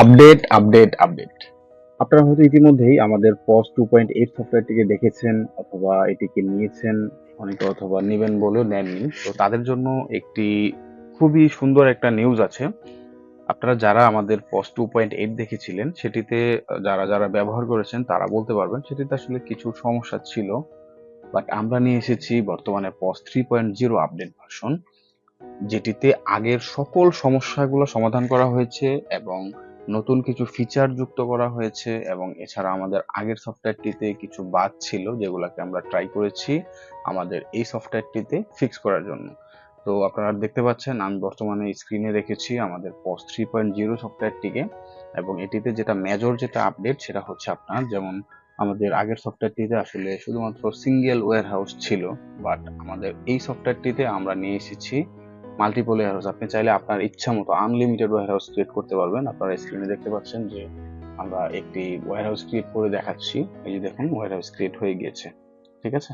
Update update update. আপনারা হয়তো ইতিমধ্যেই আমাদের পস টু পয়েন্ট এইট সফটওয়্যারটিকে দেখেছেন অথবা এটিকে নিয়েছেন, অনেকে অথবা নেবেন বলেও নেননি। তো তাদের জন্য একটি খুবই সুন্দর একটা নিউজ আছে। আপনারা যারা আমাদের পস টু পয়েন্ট এইট দেখেছিলেন, সেটিতে যারা যারা ব্যবহার করেছেন, তারা বলতে পারবেন সেটিতে আসলে কিছু সমস্যা ছিল। বাট আমরা নিয়ে এসেছি বর্তমানে POS three point zero update version যেটিতে আগের সকল সমস্যাগুলো সমাধান করা হয়েছে এবং নতুন কিছু ফিচার যুক্ত করা হয়েছে এবং এছাড়া আমাদের আগের সফটওয়্যারটিতে কিছু বাদ ছিল যেগুলোকে আমরা ট্রাই করেছি আমাদের এই সফটওয়্যারটিতে ফিক্স করার জন্য। তো আপনারা দেখতে পাচ্ছেন, আমি বর্তমানে স্ক্রিনে রেখেছি আমাদের পস থ্রি পয়েন্ট জিরো সফটওয়্যারটিকে এবং এটিতে যেটা মেজর যেটা আপডেট সেটা হচ্ছে আপনার যেমন আমাদের আগের সফটওয়্যারটিতে আসলে শুধুমাত্র সিঙ্গেল ওয়্যার হাউস ছিল বাট আমাদের এই সফটওয়্যারটিতে আমরা নিয়ে এসেছি মাল্টিপল হাউস আপনি চাইলে আপনার ইচ্ছা মতো আনলিমিটেড ওয়্যার হাউস ক্রিয়েট করতে পারবেন। আপনারা স্ক্রিনে দেখতে পাচ্ছেন যে আমরা একটি ওয়্যার হাউস ক্রিয়েট করে দেখাচ্ছি। এই যে দেখুন ওয়্যার হাউস ক্রিয়েট হয়ে গিয়েছে। ঠিক আছে?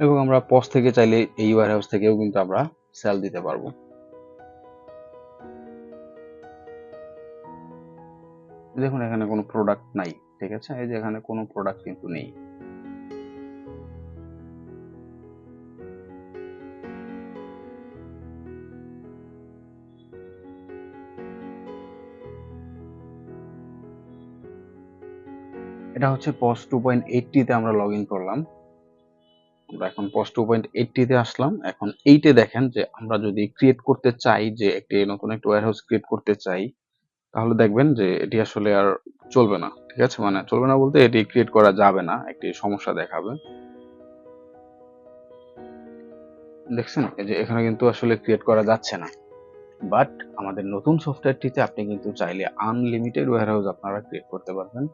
এবং আমরা পস থেকে চাইলে এই ওয়্যার হাউস থেকেও কিন্তু আমরা সেল দিতে পারব। দেখুন, এখানে কোনো প্রোডাক্ট নাই। ঠিক আছে? এই যে এখানে কোনো প্রোডাক্ট কিন্তু নেই। এটা হচ্ছে পস টু পয়েন্ট এইটটিতে আমরা লগ ইন করলাম। আমরা এখন পস টু পয়েন্ট এইটটিতে আসলাম। এখন এইটে দেখেন যে আমরা যদি ক্রিয়েট করতে চাই যে একটি নতুন একটা ওয়্যার হাউস ক্রিয়েট করতে চাই, তাহলে দেখবেন যে এটি আসলে আর চলবে না, ঠিক আছে? মানে চলবে না বলতে এটি ক্রিয়েট করা যাবে না, একটি সমস্যা দেখাবে। দেখছেন যে এখানে কিন্তু আসলে ক্রিয়েট করা যাচ্ছে না। বাট আমাদের নতুন সফটওয়্যারটিতে আপনি কিন্তু চাইলে আনলিমিটেড ওয়্যার হাউস আপনারা ক্রিয়েট করতে পারবেন।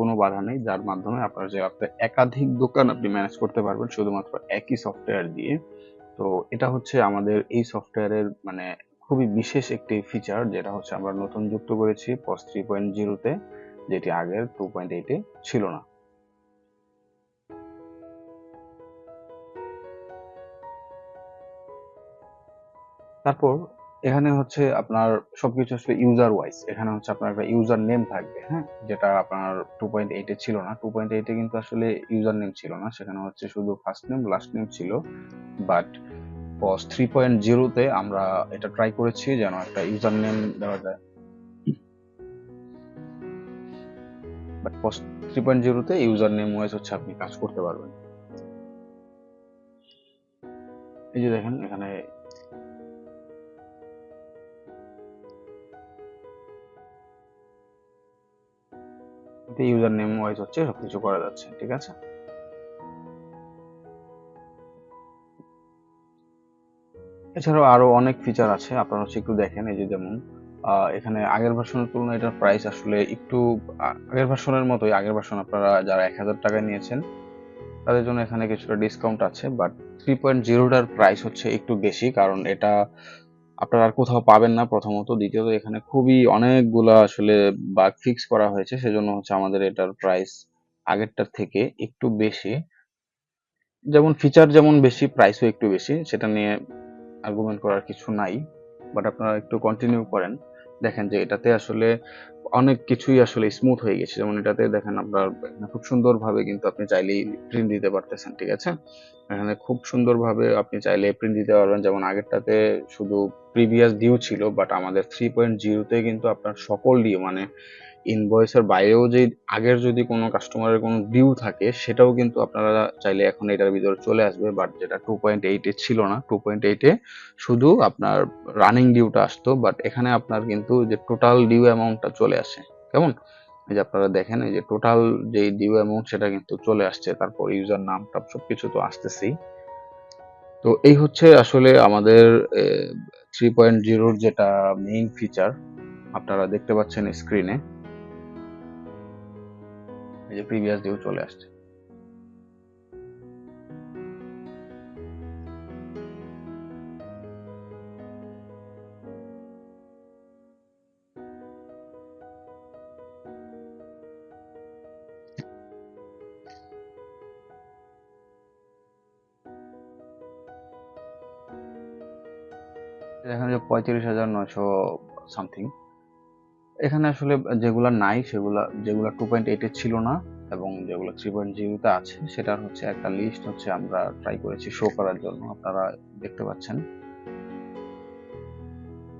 কোনো বাধা নেই, যার মাধ্যমে আপনার যে আপনার একাধিক দোকান আপনি ম্যানেজ করতে পারবেন শুধুমাত্র একই সফটওয়্যার দিয়ে। তো এটা হচ্ছে আমাদের এই সফটওয়্যারের মানে খুবই বিশেষ একটি ফিচার যেটা হচ্ছে আমরা নতুন যুক্ত করেছি পস থ্রি পয়েন্ট জিরোতে যেটি আগের টু পয়েন্ট এইটে ছিল না। তারপর এখানে হচ্ছে আপনার সবকিছু আসলে ইউজার ওয়াইজ এখানে হচ্ছে আপনার একটা ইউজার নেম থাকবে হ্যাঁ? যেটা আপনার টু পয়েন্ট এইটে ছিল না। টু পয়েন্ট এইটে কিন্তু আসলে ইউজার নেম ছিল না। সেখানে হচ্ছে শুধু ফার্স্ট নেম লাস্ট নেম ছিল। বাট পস থ্রি পয়েন্ট জিরোতে আমরা এটা ট্রাই করেছি যেন একটা ইউজার নেম দেওয়া যায়। বাট পস থ্রি পয়েন্ট জিরোতে ইউজার নেম ওয়াইজ হচ্ছে আপনি কাজ করতে পারবেন। এই যে দেখেন, এখানে ইউজার নেম ওয়াইজ হচ্ছে, সবকিছু করা যাচ্ছে, ঠিক আছে? এছাড়াও আরও অনেক ফিচার আছে, আপনারা হচ্ছে একটু দেখেন, এই যে যেমন এখানে আগের ভার্সনের তুলনায় এটার প্রাইস আসলে একটু আগের ভার্সনের মতোই, আগের ভার্সন আপনারা যারা এক হাজার টাকায় নিয়েছেন, তাদের জন্য এখানে কিছুটা ডিসকাউন্ট আছে বাট থ্রি পয়েন্ট জিরোটার প্রাইস হচ্ছে একটু বেশি, কারণ এটা আপনারা আর কোথাও পাবেন না প্রথমত। দ্বিতীয়ত, এখানে খুবই অনেকগুলা আসলে বাগ ফিক্স করা হয়েছে, সেজন্য হচ্ছে আমাদের এটার প্রাইস আগেরটার থেকে একটু বেশি। যেমন ফিচার যেমন বেশি প্রাইসও একটু বেশি, সেটা নিয়ে আর্গুমেন্ট করার কিছু নাই। বাট আপনারা একটু কন্টিনিউ করেন। দেখেন যে এটাতে আসলে অনেক কিছুই আসলে স্মুথ হয়ে গেছে। যেমন এটাতে দেখেন আপনার খুব সুন্দরভাবে কিন্তু আপনি চাইলেই প্রিন্ট দিতে পারতেছেন, ঠিক আছে? এখানে খুব সুন্দরভাবে আপনি চাইলে প্রিন্ট দিতে পারবেন। যেমন আগেরটাতে শুধু প্রিভিয়াস ডিউ ছিল বাট আমাদের থ্রি পয়েন্ট জিরোতে কিন্তু আপনার সকল ডিউ মানে ইনভয়েসের বাইরেও যে আগের যদি কোনো কাস্টমারের কোনো ডিউ থাকে, সেটাও কিন্তু আপনারা চাইলে এখন এটার ভিতরে চলে আসবে বাট যেটা টু পয়েন্ট এইটে ছিল না টু পয়েন্ট এইটে শুধু আপনার রানিং ডিউটা আসতো বাট এখানে আপনার কিন্তু যে টোটাল ডিউ অ্যামাউন্টটা চলে আসে। কেমন? এই যে আপনারা দেখেন, এই যে টোটাল যে ডিউ অ্যামাউন্ট সেটা কিন্তু চলে আসছে, তারপর ইউজার নামটা সবকিছু তো আসতেছেই। তো এই হচ্ছে আসলে আমাদের থ্রি পয়েন্ট জিরোর যেটা মেইন ফিচার আপনারা দেখতে পাচ্ছেন স্ক্রিনে এই যে প্রিভিয়াস ডিউ চলে আসছে। এখানে যে পঁয়ত্রিশ হাজার নয়শো সামথিং এখানে আসলে যেগুলা নাই, সেগুলা, যেগুলা টু পয়েন্ট এইটে ছিল না এবং যেগুলো থ্রি পয়েন্ট জিরোতে আছে, সেটার হচ্ছে একটা লিস্ট হচ্ছে আমরা ট্রাই করেছি শো করার জন্য, আপনারা দেখতে পাচ্ছেন।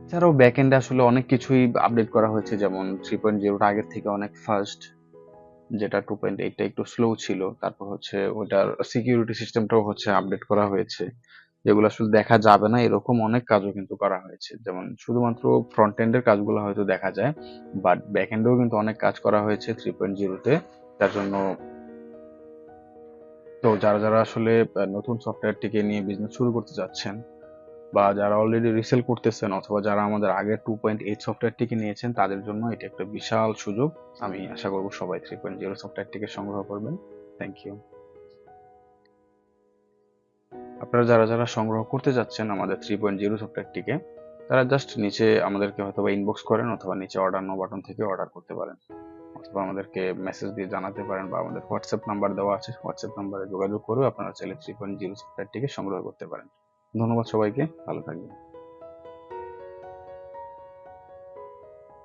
এছাড়াও ব্যাকএন্ডে আসলে অনেক কিছুই আপডেট করা হয়েছে, যেমন থ্রি পয়েন্ট জিরোটা আগের থেকে অনেক ফাস্ট যেটা টু পয়েন্ট এইটটা একটু স্লো ছিল, তারপর হচ্ছে ওটার সিকিউরিটি সিস্টেমটাও হচ্ছে আপডেট করা হয়েছে। যেগুলো আসলে দেখা যাবে না, এরকম অনেক কাজও কিন্তু করা হয়েছে। যেমন শুধুমাত্র ফ্রন্ট এন্ডের কাজগুলো হয়তো দেখা যায় বাট ব্যাক এন্ডেও কিন্তু অনেক কাজ করা হয়েছে থ্রি পয়েন্ট জিরোতে যার জন্য তো যারা যারা আসলে নতুন সফটওয়্যারটিকে নিয়ে বিজনেস শুরু করতে যাচ্ছেন বা যারা অলরেডি রিসেল করতেছেন অথবা যারা আমাদের আগের টু পয়েন্ট এইট সফটওয়্যারটিকে নিয়েছেন, তাদের জন্য এটি একটা বিশাল সুযোগ। আমি আশা করব সবাই থ্রি পয়েন্ট জিরো সফটওয়্যারটিকে সংগ্রহ করবেন। থ্যাংক ইউ আপনারা যারা যারা সংগ্রহ করতে যাচ্ছেন আমাদের থ্রি পয়েন্ট জিরো সফটওয়্যারটিকে তারা জাস্ট নিচে আমাদেরকে হয়তো বা ইনবক্স করেন অথবা নিচে অর্ডার নো বাটন থেকে অর্ডার করতে পারেন। অথবা আমাদেরকে মেসেজ দিয়ে জানাতে পারেন বা আমাদের হোয়াটসঅ্যাপ নাম্বার দেওয়া আছে হোয়াটসঅ্যাপ নাম্বারে যোগাযোগ করেও আপনারা চাইলে থ্রি পয়েন্ট জিরো সফটওয়্যারটিকে সংগ্রহ করতে পারেন। ধন্যবাদ সবাইকে, ভালো থাকবেন।